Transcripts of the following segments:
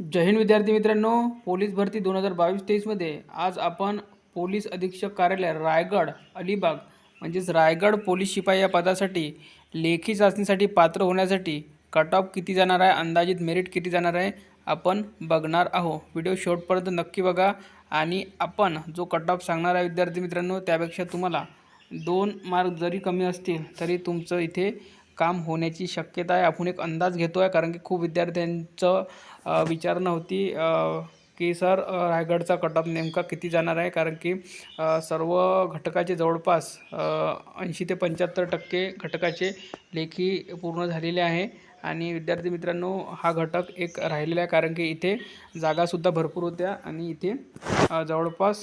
जय हिंद विद्यार्थी मित्रांनो पोलीस भरती दोन हजार बावीस तेवीसमध्ये आज आपण पोलीस अधीक्षक कार्यालय रायगड अलिबाग म्हणजेच रायगड पोलीस शिपाई या पदासाठी लेखी चाचणीसाठी पात्र होण्यासाठी कट ऑफ किती जाणार आहे अंदाजित मेरिट किती जाणार आहे आपण बघणार आहो व्हिडिओ शेवटपर्यंत नक्की बघा आणि आपण जो कट ऑफ सांगणार आहे विद्यार्थी मित्रांनो त्यापेक्षा तुम्हाला दोन मार्क जरी कमी असतील तरी तुमचं इथे काम होण्याची शक्यता आहे. आपण एक अंदाज घेतो आहे कारण की खूप विद्यार्थ्यांचं विचारणं होती की सर रायगडचा कटअप नेमका किती जाणार आहे? कारण की सर्व घटकाचे जवळपास ऐंशी ते पंच्याहत्तर टक्के घटकाचे लेखी पूर्ण झालेले आहे. आणि विद्यार्थी मित्रांनो हा घटक एक राहिलेला आहे कारण की इथे जागासुद्धा भरपूर होत्या आणि इथे जवळपास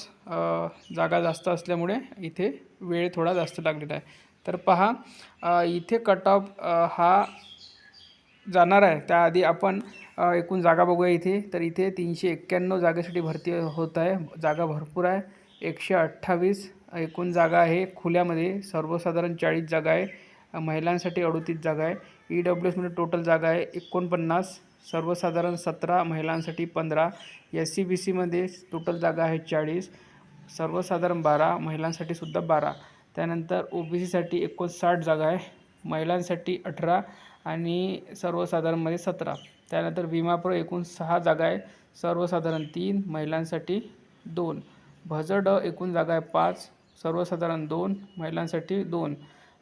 जागा जास्त असल्यामुळे इथे वेळ थोडा जास्त लागलेला आहे. तर पहा इथे कट ऑफ हा जाणार आहे. त्याआधी आपण एकूण जागा बघूया इथे. तर इथे तीनशे एक्क्याण्णव जागेसाठी भरती होत आहे. जागा भरपूर आहे. एकशे अठ्ठावीस एकूण जागा आहे. खुल्यामध्ये सर्वसाधारण चाळीस जागा आहे. महिलांसाठी अडोतीस जागा आहे. ई डब्ल्यू एसमध्ये टोटल जागा आहे एकोणपन्नास. सर्वसाधारण सतरा महिलांसाठी पंधरा. एस सी बी सीमध्ये टोटल जागा आहे चाळीस. सर्वसाधारण बारा महिलांसाठी सुद्धा बारा. त्यानंतर ओ बी सीसाठी एकोणसाठ जागा आहे. महिलांसाठी अठरा आणि सर्वसाधारणमध्ये सतरा. त्यानंतर विमाप्र एकूण सहा जागा आहे. सर्वसाधारण तीन महिलांसाठी दोन. भज ड एकूण जागा आहे पाच सर्वसाधारण दोन महिलांसाठी दोन.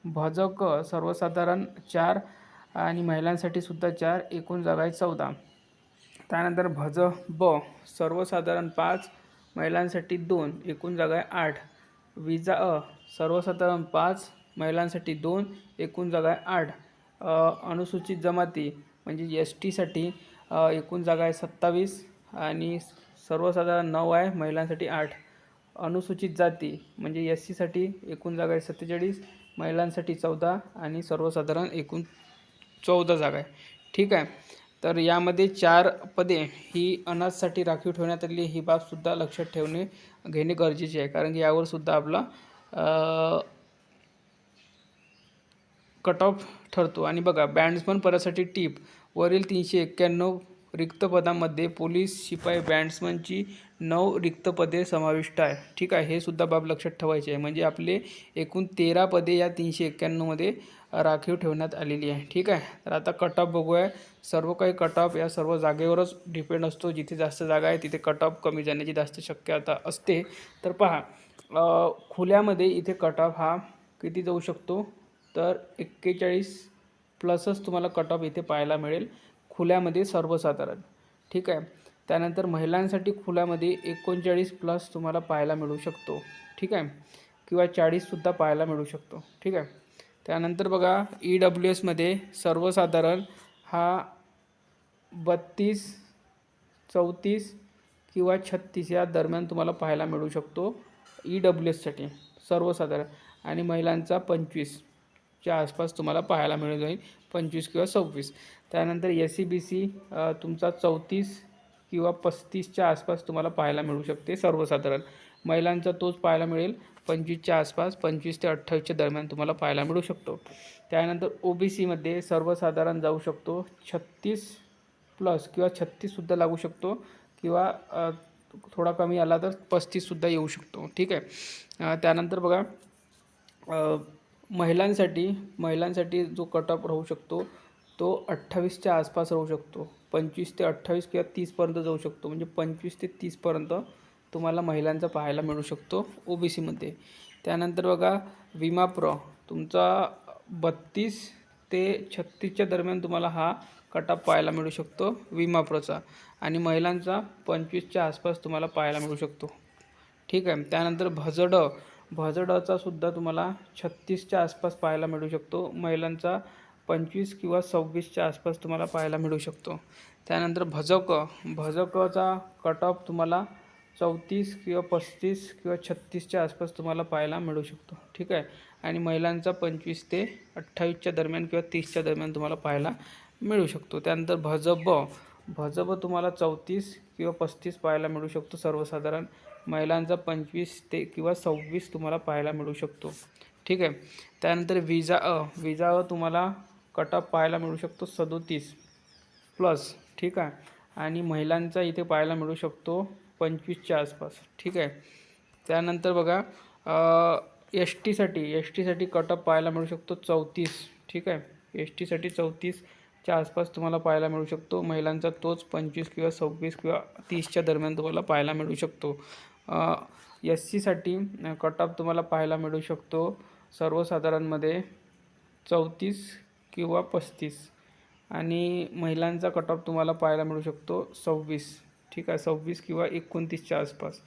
भज क सर्वसाधारण चार आणि महिलांसाठी सुद्धा चार एकूण जागा आहे चौदा. त्यानंतर भज ब सर्वसाधारण पाच महिलांसाठी दोन एकूण जागा आहे आठ. विजा अ सर्वसाधारण पाच महिलांसाठी दोन एकूण जागा आहे आठ. अनुसूचित जमाती म्हणजे एस टीसाठी एकूण जागा आहे सत्तावीस आणि सर्वसाधारण नऊ आहे महिलांसाठी आठ. अनुसूचित जाती म्हणजे एस सीसाठी एकूण जागा आहे सत्तेचाळीस महिलांसाठी चौदा आणि सर्वसाधारण एकूण चौदा जागा आहे. ठीक आहे. तर यामध्ये चार पदे ही अनाथसाठी राखीव ठेवण्यात आली ही बाबसुद्धा लक्षात ठेवणे घेणे गरजेचे आहे. कारण की यावर सुद्धा आपला कट ऑफ ठरतो. आणि बघा बँड्समन पदासाठी टीप वरील तीनशे एक्क्याण्णव रिक्तपदामध्ये पोलीस शिपाई बँड्समनची नऊ रिक्त पदे समाविष्ट आहे. ठीक आहे हे सुद्धा बाब लक्षात ठेवायचे आहे. म्हणजे आपले एकूण तेरा पदे या तीनशे एक्क्याण्णवमध्ये राखीव ठेवण्यात आलेली आहे. ठीक आहे? तर आता कट ऑफ बघूया. सर्व काही कट ऑफ या सर्व जागेवरच डिपेंड असतो. जिथे जास्त जागा आहे तिथे कट ऑफ कमी जाण्याची जास्त शक्यता असते. तर पहा खुल्यामध्ये इथे कट ऑफ हा किती जाऊ शकतो? तर एक्केचाळीस प्लसच तुम्हाला कट ऑफ इथे पाहायला मिळेल. खुल्यामध्ये सर्वसाधारण. ठीक आहे? त्यानंतर महिलांसाठी खुल्यामध्ये एकोणचाळीस प्लस तुम्हाला पाहायला मिळू शकतो. ठीक आहे? किंवा चाळीससुद्धा पाहायला मिळू शकतो. ठीक आहे? त्यानंतर बघा ई डब्ल्यू एसमध्ये सर्वसाधारण हा बत्तीस चौतीस किंवा छत्तीस या दरम्यान तुम्हाला पाहायला मिळू शकतो ई डब्ल्यू एससाठी सर्वसाधारण. आणि महिलांचा पंचवीसच्या आसपास तुम्हाला पाहायला मिळून जाईल पंचवीस किंवा सव्वीस. त्यानंतर एस सी बी सी तुमचा चौतीस किंवा पस्तीसच्या आसपास तुम्हाला पाहायला मिळू शकते सर्वसाधारण. महिलांचा तोच पाहायला मिळेल. पंचवीसच्या आसपास पंचवीस ते अठ्ठावीसच्या दरम्यान तुम्हाला पाहायला मिळू शकतो. त्यानंतर ओ बी सीमध्ये सर्वसाधारण जाऊ शकतो. छत्तीस प्लस किंवा छत्तीससुद्धा लागू शकतो किंवा थोडा कमी आला तर पस्तीससुद्धा येऊ शकतो. ठीक आहे? त्यानंतर बघा महिलांसाठी महिलांसाठी जो कट ऑफ राहू शकतो तो अठ्ठावीसच्या आसपास राहू शकतो. पंचवीस ते अठ्ठावीस किंवा तीसपर्यंत जाऊ शकतो. म्हणजे पंचवीस ते तीसपर्यंत तुम्हाला महिलांचा पाहायला मिळू शकतो ओ बी सीमध्ये त्यानंतर बघा विमा प्र. तुमचा बत्तीस ते छत्तीसच्या दरम्यान तुम्हाला हा कटअप पाहायला मिळू शकतो विमा प्रचा. आणि महिलांचा पंचवीसच्या आसपास तुम्हाला पाहायला मिळू शकतो. ठीक आहे त्यानंतर भजड. भजडचा सुद्धा तुम्हाला छत्तीसच्या आसपास पाहायला मिळू शकतो. महिलांचा पंचवीस किंवा सव्वीसच्या आसपास तुम्हाला पाहायला मिळू शकतो. त्यानंतर भजक. भजकचा कट ऑफ तुम्हाला चौतीस किंवा पस्तीस किंवा छत्तीसच्या आसपास तुम्हाला पाहायला मिळू शकतो. ठीक आहे? आणि महिलांचा पंचवीस ते अठ्ठावीसच्या दरम्यान किंवा तीसच्या दरम्यान तुम्हाला पाहायला मिळू शकतो. त्यानंतर भजब. भजब तुम्हाला चौतीस किंवा पस्तीस पाहायला मिळू शकतो. सर्वसाधारण महिलांचा पंचवीस ते किंवा सव्वीस तुम्हाला पाहायला मिळू शकतो. ठीक आहे? त्यानंतर विजा अ. विजा अ तुम्हाला कट ऑफ पाहायला मिळू शकतो सदोतीस प्लस. ठीक आहे? आणि महिलांचा इथे पाहायला मिळू शकतो पंचवीसच्या आसपास. ठीक आहे? त्यानंतर बघा एस टीसाठी एस टीसाठी कटअप पाहायला मिळू शकतो चौतीस. ठीक आहे? एस टीसाठी चौतीसच्या आसपास तुम्हाला पाहायला मिळू शकतो. महिलांचा तोच पंचवीस किंवा सव्वीस किंवा तीसच्या दरम्यान तुम्हाला पाहायला मिळू शकतो. एस सीसाठी कटअप तुम्हाला पाहायला मिळू शकतो सर्वसाधारणमध्ये चौतीस किंवा पस्तीस. आणि महिलांचा कटअप तुम्हाला पाहायला मिळू शकतो सव्वीस. ठीक आहे सव्वीस किंवा एकोणतीसच्या आसपास.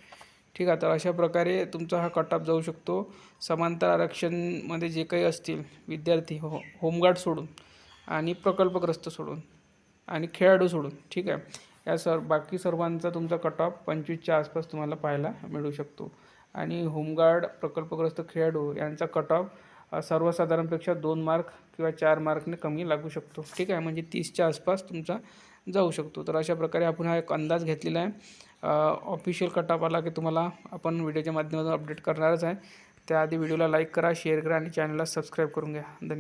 ठीक आहे तर अशा प्रकारे तुमचा हा कटऑफ जाऊ शकतो. समांतर आरक्षणमध्ये जे काही असतील विद्यार्थी हो होमगार्ड सोडून आणि प्रकल्पग्रस्त सोडून आणि खेळाडू सोडून ठीक आहे. या सर बाकी सर्वांचा तुमचा कटऑफ पंचवीसच्या आसपास तुम्हाला पाहायला मिळू शकतो. आणि होमगार्ड प्रकल्पग्रस्त खेळाडू यांचा कटऑफ सर्वसाधारणपेक्षा दोन मार्क किंवा चार मार्कने कमी लागू शकतो. ठीक आहे म्हणजे तीसच्या आसपास तुमचा जाऊ शकतो. तर अशा प्रकारे आपण हा एक अंदाज घेतलेला आहे. ऑफिशियल कटऑफ आला की तुम्हाला आपण व्हिडिओच्या माध्यमातून अपडेट करणारच आहे. त्याआधी व्हिडिओला लाईक करा शेअर करा आणि चॅनलला सबस्क्राईब करून घ्या. धन्यवाद.